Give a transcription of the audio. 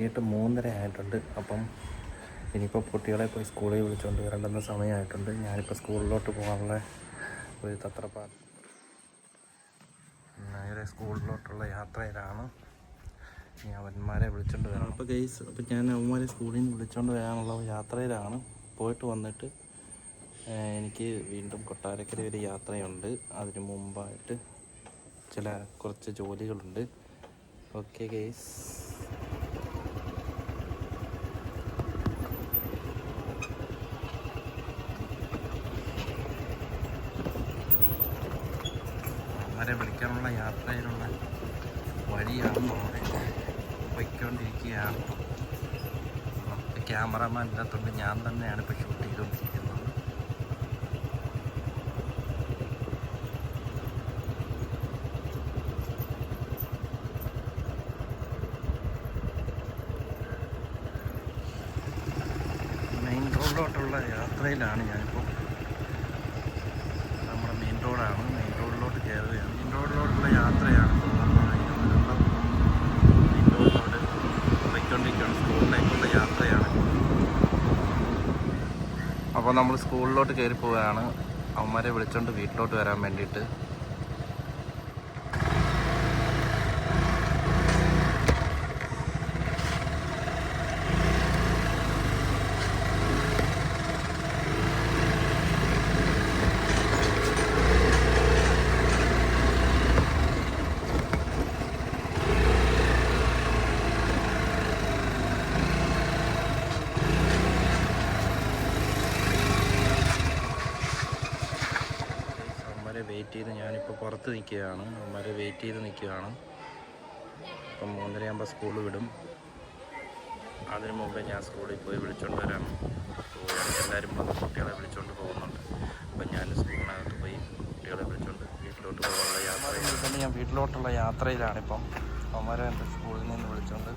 വൈകിട്ട് മൂന്നര ആയിട്ടുണ്ട്. അപ്പം ഇനിയിപ്പോൾ കുട്ടികളെ പോയി സ്കൂളിൽ വിളിച്ചുകൊണ്ട് വരേണ്ടുന്ന സമയമായിട്ടുണ്ട്. ഞാനിപ്പോൾ സ്കൂളിലോട്ട് പോകാനുള്ള ഒരു തത്രപ്പാട്. നേരെ സ്കൂളിലോട്ടുള്ള യാത്രയിലാണ്. ഇനി അവന്മാരെ വിളിച്ചോണ്ട് വരണം. അപ്പോൾ ഗൈസ് അപ്പോൾ ഞാൻ അവന്മാരെ സ്കൂളിൽ നിന്ന് വിളിച്ചുകൊണ്ട് വരാനുള്ള യാത്രയിലാണ്. പോയിട്ട് വന്നിട്ട് എനിക്ക് വീണ്ടും കൊട്ടാരക്കര ഒരു യാത്രയുണ്ട്. അതിന് മുമ്പായിട്ട് ചില കുറച്ച് ജോലികളുണ്ട്. ഓക്കെ ഗെയ്സ് അവരെ വിളിക്കാനുള്ള യാത്രയിലുള്ള വഴിയാണ് നമ്മൾ പൊയ്ക്കൊണ്ടിരിക്കുകയാണ്. ക്യാമറമാൻ ഇല്ലാത്തതുകൊണ്ട് ഞാൻ തന്നെയാണ് ഇപ്പോൾ ഷൂട്ട് ചെയ്തുകൊണ്ടിരിക്കുന്നത്. മെയിൻ റോഡിലോട്ടുള്ള യാത്രയിലാണ് ഞാനിപ്പോൾ നമ്മുടെ മെയിൻ റോഡാണ് മെയിൻ റോഡിലോട്ട് കയറുകയാണ് മെയിൻ റോഡിലോട്ടുള്ള യാത്രയാണ് ഇപ്പോൾ നമ്മൾ ഇതുവരെയുള്ള മെയിൻ റോഡിലോട്ട് സ്കൂളിലേക്കുള്ള യാത്രയാണ്. അപ്പോൾ നമ്മൾ സ്കൂളിലോട്ട് കയറി പോവുകയാണ് അവന്മാരെ വിളിച്ചുകൊണ്ട് വീട്ടിലോട്ട് വരാൻ വേണ്ടിയിട്ട് അവന്മാരെ വെയിറ്റ് ചെയ്ത് ഞാനിപ്പോൾ പുറത്ത് നിൽക്കുകയാണ്. അവന്മാരെ വെയിറ്റ് ചെയ്ത് നിൽക്കുകയാണ്. ഇപ്പം മൂന്നരയാകുമ്പോൾ സ്കൂൾ വിടും. അതിനു മുമ്പേ ഞാൻ സ്കൂളിൽ പോയി വിളിച്ചുകൊണ്ട് വരാം. എല്ലാവരും വന്ന് കുട്ടികളെ വിളിച്ചുകൊണ്ട് പോകുന്നുണ്ട്. അപ്പം ഞാൻ സ്കൂളിനകത്ത് പോയി കുട്ടികളെ വിളിച്ചുകൊണ്ട് വീട്ടിലോട്ട് പോകാനുള്ള യാത്ര ഞാൻ വീട്ടിലോട്ടുള്ള യാത്രയിലാണിപ്പം അവന്മാരെ എന്റെ സ്കൂളിൽ നിന്ന് വിളിച്ചോണ്ട്